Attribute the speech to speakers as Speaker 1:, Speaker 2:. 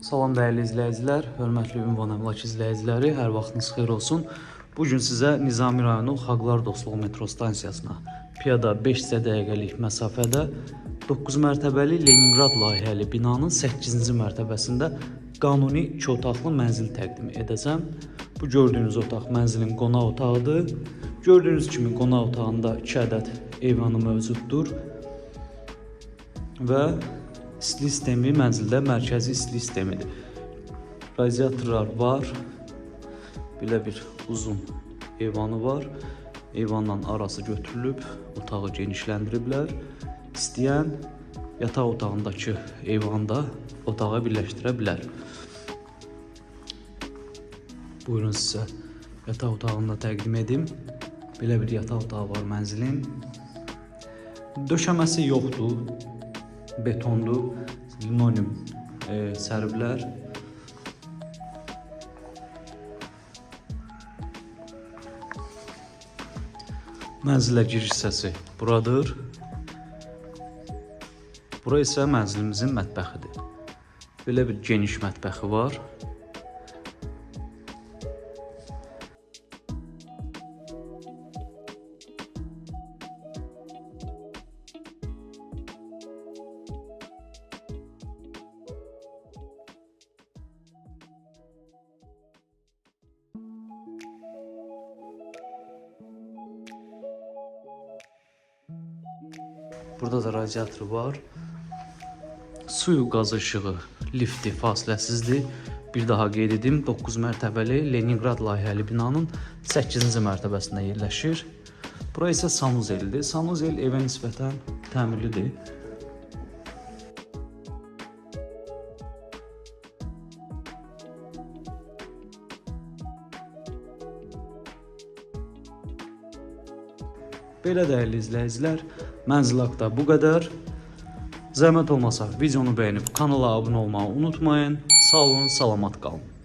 Speaker 1: Salam dəyərli izləyicilər, hörmətli Ünvan Əmlak izləyiciləri, hər vaxtınız xeyir olsun. Bu gün sizə Nizami rayonu Xalqlar Dostluğu metro stansiyasına piyada 5 dəqiqəlik məsafədə 9 mərtəbəli Leningrad layihəli binanın 8-ci mərtəbəsində qanuni 2 otaqlı mənzil təqdim edəcəm. Bu gördüyünüz otaq mənzilin qonaq otağıdır. Gördüyünüz kimi qonaq otağında 2 ədəd eyvanı mövcuddur və istilik sistemi mənzildə mərkəzi istilik sistemidir. Radiatorlar var. Belə bir uzun eyvanı var. Eyvanla arası götürülüb, otağı genişləndiriblər. İstəyən yataq otağındakı eyvanda otağa birləşdirə bilər. Buyurun sizə yataq otağını da təqdim edim. Belə bir yataq otağı var mənzilin. Döşəməsi yoxdur. Betondur. Linoleum e, səriblər. Mənzilə giriş hissəsi buradır. Bura isə mənzilimizin mətbəxidir. Belə bir geniş mətbəxi var. Burada da radiator var. Suyu qaz işığı, lifti fasiləsizdir. Bir daha qeyd edim, 9 mərtəbəli Leningrad layihəli binanın 8-ci mərtəbəsində yerləşir. Bura isə sanuzeldir. Sanuzel evə nisbətən təmirlidir. Belə dəyərli izləyicilər, mənzil haqqında bu qədər. Zəhmət olmasa videonu bəyənib kanala abunə olmağı unutmayın. Sağ olun, salamat qalın.